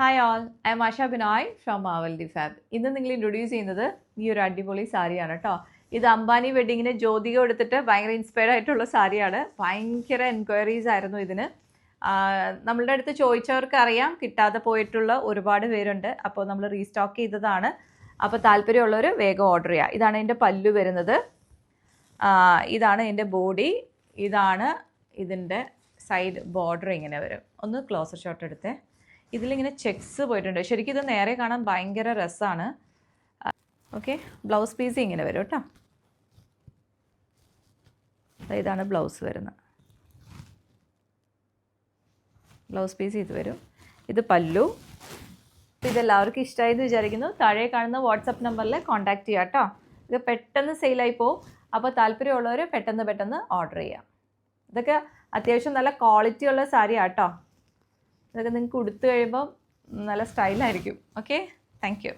Hi all I am Asha Binoy from Maval the fab ഇന്ന് നിങ്ങൾ introduce ചെയ്യുന്നത് ഈ ഒരു അടിപൊളി സാരിയാണ് കേട്ടോ ഇത് അംബാനി വെഡിങ്ങിന് ജ്യോതിക എടുത്തിട്ട് ഭയങ്കര ഇൻസ്പയർഡ് ആയിട്ടുള്ള സാരിയാണ്. ഭയങ്കര എൻക്വയറീസ് ആയിരുന്നു ഇതിന്. നമ്മളുടെ അടുത്ത് ചോദിച്ചവർക്ക് അറിയാം കിട്ടാതെ പോയിട്ടുള്ള ഒരുപാട് പേരുണ്ട്. അപ്പോൾ നമ്മൾ റീസ്റ്റോക്ക് ചെയ്തതാണ്. അപ്പോൾ താല്പര്യമുള്ളവർ വേഗം ഓർഡർ ചെയ്യുക ഇതാണ് എന്റെ പല്ലു വരുന്നത്. ഇതാണ് എന്റെ ബോഡി ഇതാണ് ഇതിന്റെ സൈഡ് ബോർഡർ ഇങ്ങനെ വരും. ഒന്ന് ക്ലോസർ ഷോട്ട് എടുത്തേ. ഇതിലിങ്ങനെ ചെക്സ് പോയിട്ടുണ്ട്. ശരിക്കും ഇത് നേരെ കാണാൻ ഭയങ്കര രസമാണ് ഓക്കെ ബ്ലൗസ് പീസ് ഇങ്ങനെ വരും കേട്ടോ. ഇതാണ് ബ്ലൗസ് വരുന്നത്. ബ്ലൗസ് പീസ് ഇത് വരും. ഇത് പല്ലു. ഇതെല്ലാവർക്കും ഇഷ്ടമായി എന്ന് വിചാരിക്കുന്നു. താഴെ കാണുന്ന വാട്സപ്പ് നമ്പറിൽ കോൺടാക്ട് ചെയ്യാം കേട്ടോ. ഇത് പെട്ടെന്ന് സെയിലായി പോവും. അപ്പോൾ താല്പര്യമുള്ളവർ പെട്ടെന്ന് പെട്ടെന്ന് ഓർഡർ ചെയ്യാം. ഇതൊക്കെ അത്യാവശ്യം നല്ല ക്വാളിറ്റി ഉള്ള സാരിയാണ് കേട്ടോ. ഇതൊക്കെ നിങ്ങൾക്ക് ഉടുത്തു കഴിയുമ്പോൾ നല്ല സ്റ്റൈലായിരിക്കും ഓക്കെ താങ്ക് യു